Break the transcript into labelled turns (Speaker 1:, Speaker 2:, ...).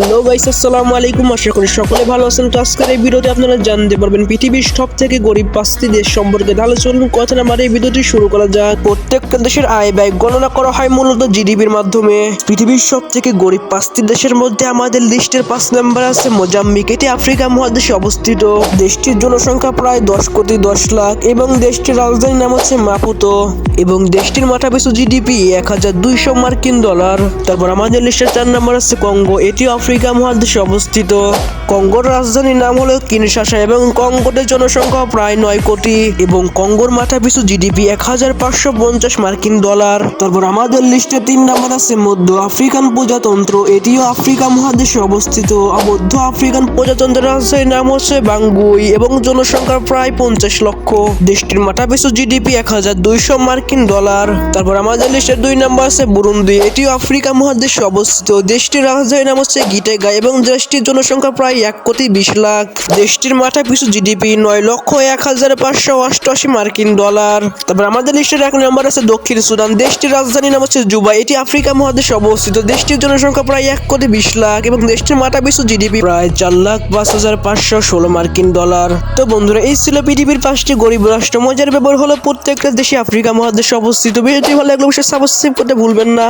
Speaker 1: Hello guys, আসসালামু আলাইকুম। আশা করি সকলে ভালো আছেন। তো আজকের এই ভিডিওতে আপনারা জানতে পারবেন পৃথিবীর সব থেকে গরিব পাঁচটি দেশ সম্পর্কে। তাহলে চলুন কথা না এই ভিডিওটি শুরু করা যাক। প্রত্যেকটা দেশের আয় ব্যয় গণনা করা হয় মূলত জিডিপির মাধ্যমে। পৃথিবীর সব থেকে গরিব পাঁচটি দেশের মধ্যে আমাদের লিস্টের পাঁচ নাম্বার আছে মোজাম্বিক। এটি আফ্রিকা মহাদেশে অবস্থিত। দেশটির জনসংখ্যা প্রায় দশ কোটি দশ লাখ এবং দেশটির রাজধানীর নাম হচ্ছে মাপুতো। এবং দেশটির মাথাপিছু জিডিপি এক হাজার দুইশো মার্কিন ডলার। তারপর আমাদের লিস্টের চার নাম্বার আছে কঙ্গো। এটি আফ্রিকা মহাদেশে অবস্থিত। কঙ্গোর রাজধানীর নাম হলো কিনশাসা এবং কঙ্গোদের জনসংখ্যা প্রায় নয় কোটি এবং কঙ্গোর মাথাপিছু জিডিপি এক হাজার পাঁচশো পঞ্চাশ মার্কিন ডলার। তারপর আমাদের লিস্টে তিন নম্বর আছে মধ্য আফ্রিকান প্রজাতন্ত্র। এটিও আফ্রিকা মহাদেশে অবস্থিত। মধ্য আফ্রিকান প্রজাতন্ত্রের রাজধানীর নাম হচ্ছে বাঙ্গুই এবং জনসংখ্যা প্রায় পঞ্চাশ লক্ষ। দেশটির মাথাপিছু জিডিপি এক হাজার দুইশো মার্কিন ডলার। তারপর আমাদের লিস্টের দুই নম্বর আছে বুরুন্দি। এটিও আফ্রিকা মহাদেশে অবস্থিত। দেশটির রাজধানীর নাম হচ্ছে গিটেগা এবং দেশটির জনসংখ্যা প্রায় এক কোটি বিশ লাখ। দেশটির মাথা পিছু জিডিপি নয় লক্ষ এক হাজার পাঁচশো অষ্টআশি মার্কিন ডলার। তারপর আমাদের লিস্টের এক নম্বর আছে দক্ষিণ সুদান। দেশটির রাজধানীর নাম হচ্ছে জুবা এটি আফ্রিকা মহাদেশে অবস্থিত। দেশটির জনসংখ্যা প্রায় এক কোটি বিশ লাখ এবং দেশটির মাথা পিছু জিডিপি প্রায় চার লাখ পাঁচ হাজার পাঁচশো ষোলো মার্কিন ডলার। তো বন্ধুরা, এই ছিল পৃথিবীর পাঁচটি গরিব রাষ্ট্র। মজার ব্যাপার হলো প্রত্যেকটা দেশে আফ্রিকা মহাদেশে অবস্থিত। ভিডিওটি ভালো লাগলে অবশ্যই সাবস্ক্রাইব করতে ভুলবেন না।